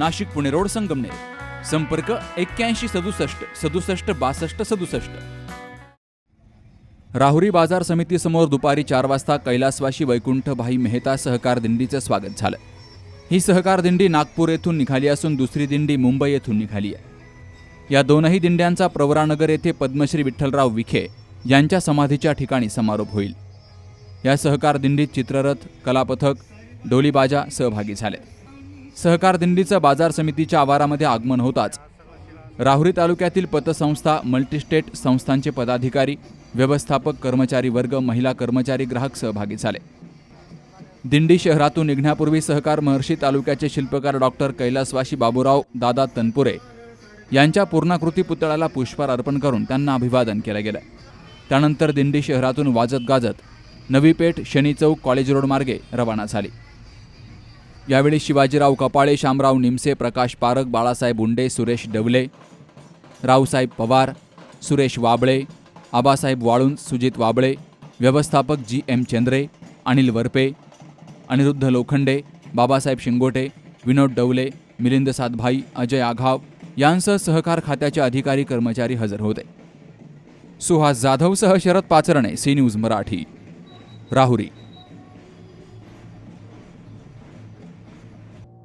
Nashik Pune road Sangamner. संपर्क एक्क्याऐंशी सदुसष्ट सदुसष्ट बासष्ट सदुसष्ट. राहुरी बाजार समितीसमोर दुपारी चार वाजता कैलासवाशी वैकुंठभाई मेहता सहकार दिंडीचं स्वागत झालं. ही सहकार दिंडी नागपूर येथून निघाली असून दुसरी दिंडी मुंबई येथून निघाली आहे. या दोनही दिंड्यांचा प्रवरानगर येथे पद्मश्री विठ्ठलराव विखे यांच्या समाधीच्या ठिकाणी समारोप होईल. या सहकार दिंडीत चित्ररथ कलापथक डोलीबाजा सहभागी झाले सहकार दिंडीचं बाजार समितीच्या आवारामध्ये आगमन होताच. राहुरी तालुक्यातील पतसंस्था मल्टीस्टेट संस्थांचे पदाधिकारी व्यवस्थापक कर्मचारी वर्ग महिला कर्मचारी ग्राहक सहभागी झाले. दिंडी शहरातून निघण्यापूर्वी सहकार महर्षी तालुक्याचे शिल्पकार डॉक्टर कैलासवाशी बाबूराव दादा तनपुरे यांच्या पूर्णाकृती पुतळ्याला पुष्पहार अर्पण करून त्यांना अभिवादन केलं गेलं. त्यानंतर दिंडी शहरातून वाजत गाजत नवी पेठ शनी चौक कॉलेज रोड मार्गे रवाना झाली. यावेळी शिवाजीराव कपाळे शामराव निमसे प्रकाश पारख बाळासाहेब उंडे सुरेश डवले रावसाहेब पवार सुरेश वाबळे आबासाहेब वाळुंज सुजित वाबळे व्यवस्थापक जी एम चंद्रे अनिल वरपे अनिरुद्ध लोखंडे बाबासाहेब शिंगोटे विनोद डवले मिलिंद सातभाई अजय आघाव यांसह सहकार खात्याचे अधिकारी कर्मचारी हजर होते. सुहास जाधवसह शरद पाचरणे सी न्यूज मराठी. राहुरी.